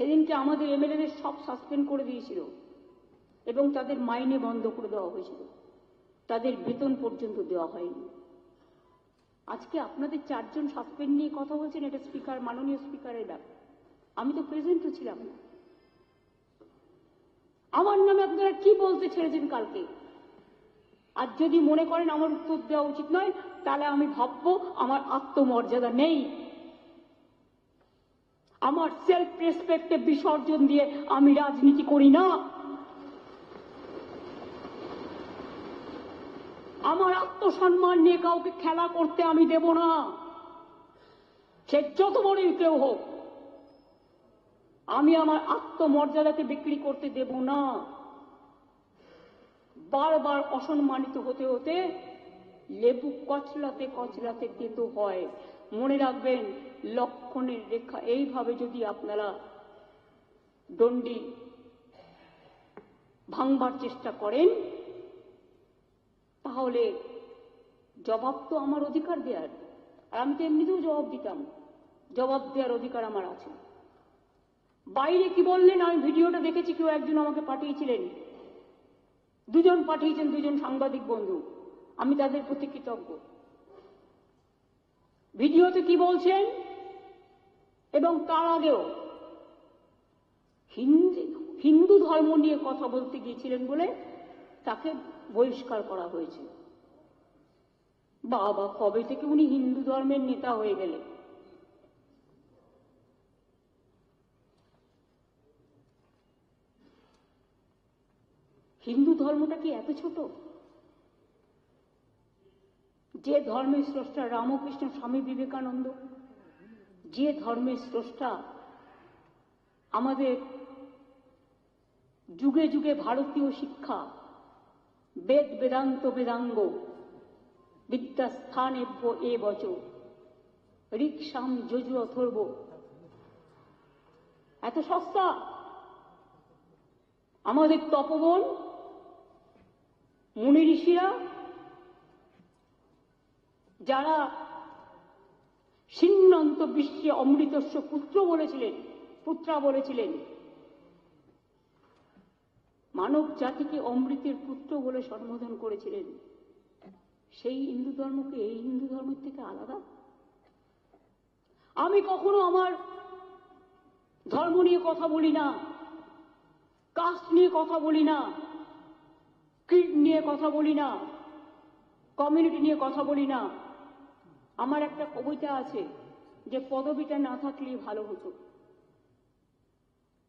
সেদিনকে আমাদের এমএলএদের সব সাসপেন্ড করে দিয়েছিল এবং তাদের মাইনে বন্ধ করে দেওয়া হয়েছিল। তাদের বেতন পর্যন্ত দেওয়া হয়নি। আজকে আপনাদের চারজন সাসপেন্ড নিয়ে কথা বলছেন, এটা স্পিকার মাননীয় স্পিকারের ব্যাপার। আমি তো প্রেজেন্টও ছিলাম না। আমার নামে আপনারা কি বলতে ছেড়েছেন কালকে? আর যদি মনে করেন আমার উত্তর দেওয়া উচিত নয়, তাহলে আমি ভাববো আমার আত্মমর্যাদা নেই। আমার সেলফ রেসপেক্টে বিসর্জন দিয়ে আমি রাজনীতি করি না। আমার আত্মসম্মান নিয়ে কাউকে খেলা করতে আমি দেব না। সে যত বড়ই কেউ হোক, আমি আমার আত্মমর্যাদাকে বিক্রি করতে দেব না। বারবার অসম্মানিত হতে হতে লেবু কচলাতে কচলাতে তেতো হয়। মনে রাখবেন, লক্ষণের রেখা। এইভাবে যদি আপনারা দণ্ডি ভাঙবার চেষ্টা করেন, তাহলে জবাব তো আমার অধিকার দেওয়ার আর আমি তো এমনিতেও জবাব দিতাম। জবাব দেওয়ার অধিকার আমার আছে। বাইরে কি বললেন? আমি ভিডিওটা দেখেছি, কেউ একজন আমাকে পাঠিয়েছিলেন। দুজন পাঠিয়েছেন, দুজন সাংবাদিক বন্ধু। আমি তাদের প্রতি কৃতজ্ঞ। ভিডিওতে কি বলছেন? এবং তার আগেও হিন্দু হিন্দু ধর্ম নিয়ে কথা বলতে গিয়েছিলেন বলে তাকে বহিষ্কার করা হয়েছে। বাবা, কবে থেকে উনি হিন্দু ধর্মের নেতা হয়ে গেলেন? হিন্দু ধর্মটা কি এত ছোট? যে ধর্মের স্রষ্টা রামকৃষ্ণ, স্বামী বিবেকানন্দ, যে ধর্মের স্রষ্টা আমাদের যুগে যুগে ভারতীয় শিক্ষা, বেদ বেদান্ত বেদাঙ্গ, বিদ্যাস্থান এব্য এ বচ রিক্সাম যজু অথর্ব। এত সস্তা। আমাদের তপবন, মুনি ঋষিরা যারা সিন্নন্ত বিশ্বে অমৃতস্ব পুত্র বলেছিলেন, পুত্রা বলেছিলেন, মানব জাতিকে অমৃতের পুত্র বলে সম্বোধন করেছিলেন। সেই হিন্দু ধর্মকে এই হিন্দু ধর্মের থেকে আলাদা? আমি কখনো আমার ধর্ম নিয়ে কথা বলি না, কাস্ট নিয়ে কথা বলি না, ক্রিড নিয়ে কথা বলি না, কমিউনিটি নিয়ে কথা বলি না। আমার একটা কবিতা আছে যে পদবিটা না থাকলেই ভালো হতো।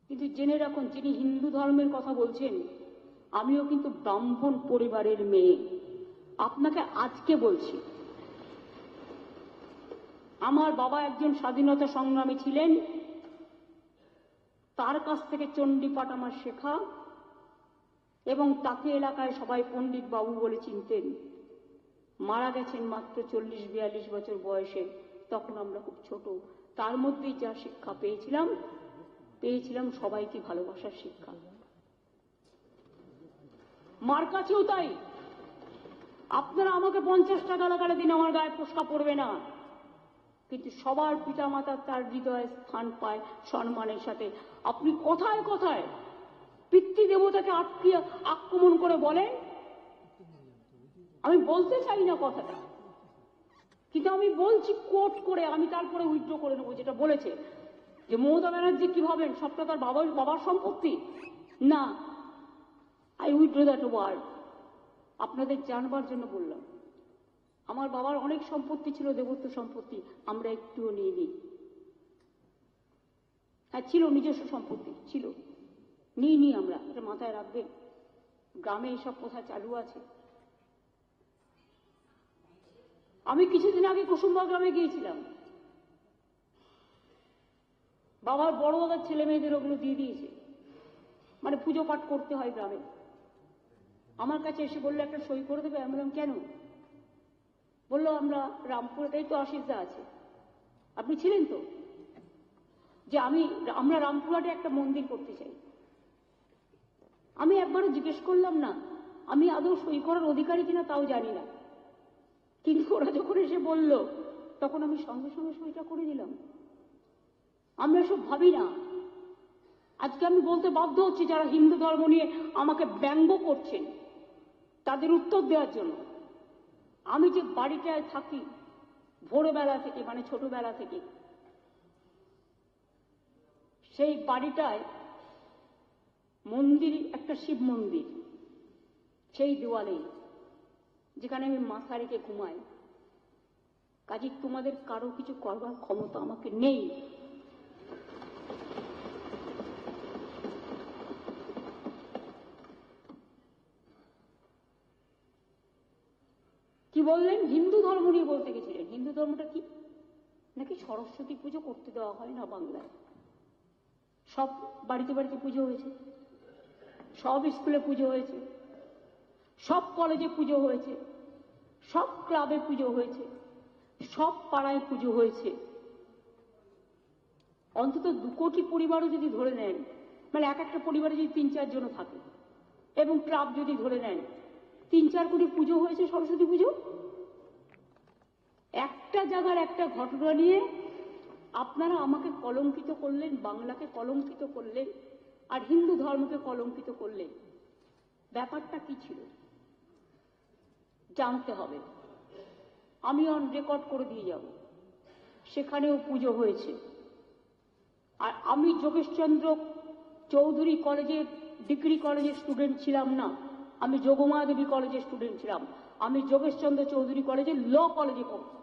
কিন্তু জেনে রাখুন, যিনি হিন্দু ধর্মের কথা বলছেন, আমিও কিন্তু ব্রাহ্মণ পরিবারের মেয়ে। আপনাকে আজকে বলছি, আমার বাবা একজন স্বাধীনতা সংগ্রামী ছিলেন, তার কাছ থেকে চণ্ডীপাঠ আমার শেখা, এবং তাকে এলাকায় সবাই পণ্ডিত বাবু বলে চিনতেন। মারা গেছেন মাত্র চল্লিশ, বিয়াল্লিশ বছর বয়সে। তখন আমরা খুব ছোট। তার মধ্যেই যা শিক্ষা পেয়েছিলাম পেয়েছিলাম সবাইকে ভালোবাসার শিক্ষা। মার কাছেও তাই। আপনারা আমাকে পঞ্চাশ টাকা লাগালে দিন, আমার গায়ে ফোসকা পড়বে না। কিন্তু সবার পিতামাতা তার হৃদয়ে স্থান পায় সম্মানের সাথে। আপনি কোথায়, কথায়? পিতৃ দেবতাকে আটকিয়ে আক্রমণ করে বলেন আমি বলতে চাই না কথাটা। কিন্তু আমি বলছি কোট করে, আমি তারপরে উইথড্র করে নেব, যেটা বলেছে। যে মমতা ব্যানার্জি কি ভাবেন? সবটা তার বাবার বাবার সম্পত্তি? না। আই উইথড্র দ্যাট ওয়ার্ড আপনাদের জানবার জন্য বললাম। আমার বাবার অনেক সম্পত্তি ছিল, দেবত্ব সম্পত্তি, আমরা একটুও নিয়ে নিই হ্যাঁ ছিল, নিজস্ব সম্পত্তি, ছিল। নিই নি আমরা, এটা মাথায় রাখবেন। গ্রামে এইসব প্রথা চালু আছে। আমি কিছুদিন আগে কুসুম্বা গ্রামে গিয়েছিলাম। বাবার বড় দাদার ছেলে মেয়েদের ওগুলো দিয়ে দিয়েছে। মানে পুজো পাঠ করতে হয় গ্রামে। আমার কাছে এসে বলল, একটা সই করে দেবে? আমি বললাম, কেন? বলল, আমরা রামপুরটাই তো আশিসদা আছে। আপনি ছিলেন তো? যে আমি, আমরা রামপুরহাটে একটা মন্দির করতে চাই। আমি একবারও জিজ্ঞেস করলাম না। আমি আদৌ সই করার অধিকারী কিনা তাও জানি না। কিন্তু ওরা যখন এসে বলল, তখন আমি সঙ্গে সঙ্গে সইটা করে দিলাম। আমরা সব ভাবি না। আজকে আমি বলতে বাধ্য হচ্ছি, যারা হিন্দু ধর্ম নিয়ে আমাকে ব্যঙ্গ করছেন, তাদের উত্তর দেওয়ার জন্য। আমি যে বাড়িটায় থাকি, ভোরবেলা থেকে মানে ছোটবেলা থেকে, সেই বাড়িটায় মন্দির, একটা শিব মন্দির, সেই দেওয়ালে যেখানে আমি মাথা রেখে ঘুমাই, কাজে তোমাদের কারও কিছু করবার ক্ষমতা আমাকে নেই। কি বললেন? হিন্দু ধর্ম নিয়ে বলতে গেছিলেন। হিন্দু ধর্মটা কি? নাকি সরস্বতী পুজো করতে দেওয়া হয় না বাংলায়? সব বাড়িতে বাড়িতে পুজো হয়েছে। সব স্কুলে পুজো হয়েছে। সব কলেজে পুজো হয়েছে, সব ক্লাবে পুজো হয়েছে, সব পাড়ায় পুজো হয়েছে। অন্তত দু কোটি পরিবারও যদি ধরে নেন মানে এক একটা পরিবারে যদি তিন চারজনও থাকে, এবং ক্লাব যদি ধরে নেন, তিন চার কোটি পুজো হয়েছে সরস্বতী পুজো? একটা জায়গার একটা ঘটনা নিয়ে আপনারা আমাকে কলঙ্কিত করলেন, বাংলাকে কলঙ্কিত করলেন, আর হিন্দু ধর্মকে কলঙ্কিত করলেন। ব্যাপারটা কি ছিল? জানতে হবে। আমি অন রেকর্ড করে দিয়ে যাব। সেখানেও পুজো হয়েছে। আর আমি যোগেশচন্দ্র চৌধুরী কলেজের ডিগ্রি কলেজের স্টুডেন্ট ছিলাম না। আমি যোগমায়া দেবী কলেজের স্টুডেন্ট ছিলাম। আমি যোগেশচন্দ্র চৌধুরী কলেজের ল কলেজে পড়তাম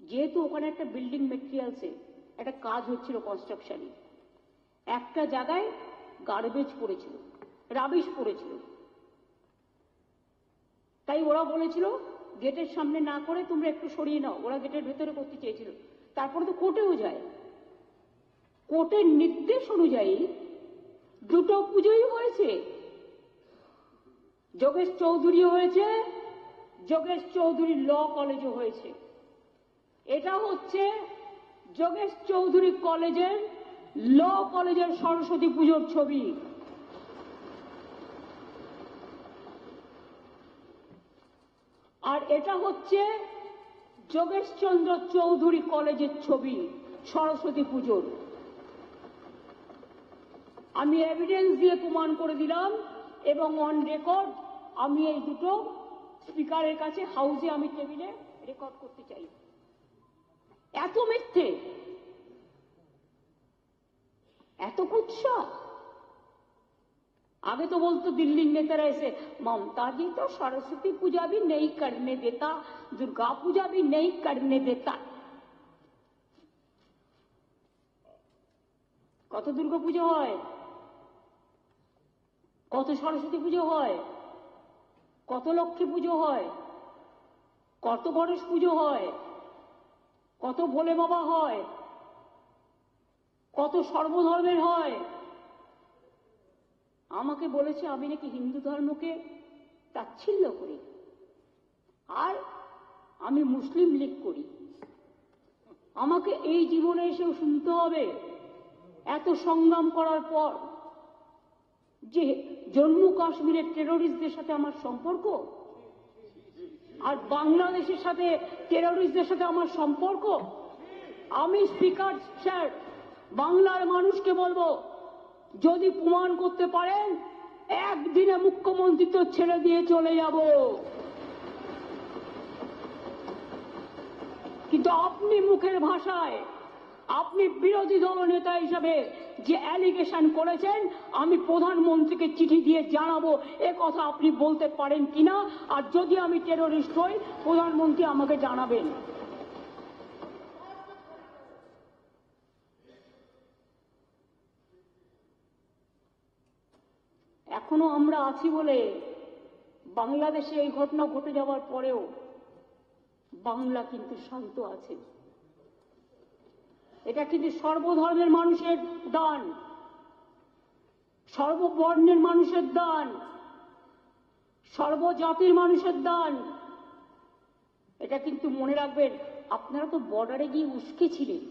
যেহেতু ওখানে একটা বিল্ডিং মেটেরিয়ালসে একটা কাজ হচ্ছিল কনস্ট্রাকশনে একটা জায়গায় গার্বেজ পড়েছিল রাবিশ পড়েছিল। তাই ওরা বলেছিল, গেটের সামনে না করে তোমরা একটু সরিয়ে নাও। ওরা গেটের ভেতরে করতে চেয়েছিল। তারপরে তো কোর্টেও যায়। কোর্টের নির্দেশ অনুযায়ী দুটো পুজোই হয়েছে। যোগেশ চৌধুরী হয়েছে, যোগেশ চৌধুরী ল কলেজও হয়েছে। এটা হচ্ছে যোগেশ চৌধুরী কলেজের ল কলেজের সরস্বতী পুজোর ছবি। আর এটা হচ্ছে যোগেশচন্দ্র চৌধুরী কলেজের ছবি, সরস্বতী পুজোর। আমি এভিডেন্স দিয়ে প্রমাণ করে দিলাম এবং অন রেকর্ড আমি এই দুটো স্পিকারের কাছে হাউসে আমি টেবিলে রেকর্ড করতে চাই। এত মিথ্যে? এত কুৎসা? आगे तो बोलते दिल्ली नेता ऐसे ममता जी तो सरस्वती पूजा भी नहीं करने देता दुर्गा पूजा भी नहीं करने देता কত দুর্গা পুজো হয় কত সরস্বতী পুজো হয় কত লক্ষ্মী পুজো হয় কত গণেশ পুজো হয় কত ভোলে বাবা হয় কত সর্বধর্মের হয় আমাকে বলেছে আমি নাকি হিন্দু ধর্মকে তাচ্ছিল্য করি। আর আমি মুসলিম লীগ করি। আমাকে এই জীবনে এসেও শুনতে হবে, এত সংগ্রাম করার পর যে জম্মু কাশ্মীরের টেরোরিস্টদের সাথে আমার সম্পর্ক, আর বাংলাদেশের সাথে টেরোরিস্টদের সাথে আমার সম্পর্ক, আমি স্পিকার স্যার বাংলার মানুষকে বলব যদি প্রমাণ করতে পারেন, একদিনে মুখ্যমন্ত্রী তো ছেড়ে দিয়ে চলে যাব। কিন্তু আপনি মুখের ভাষায়, আপনি বিরোধী দল নেতা হিসাবে যে অ্যালিগেশন করেছেন, আমি প্রধানমন্ত্রীকে চিঠি দিয়ে জানাব, এ কথা আপনি বলতে পারেন কিনা? আর যদি আমি টেরোরিস্ট হই, প্রধানমন্ত্রী আমাকে জানাবেন। এখনও আমরা আছি বলে বাংলাদেশে এই ঘটনা ঘটে যাওয়ার পরেও বাংলা কিন্তু শান্ত আছে। এটা কিন্তু সর্বধর্মের মানুষের দান, সর্ববর্ণের মানুষের দান, সর্বজাতির মানুষের দান। এটা কিন্তু মনে রাখবেন, আপনারা তো বর্ডারে গিয়ে উস্কে ছিলেন।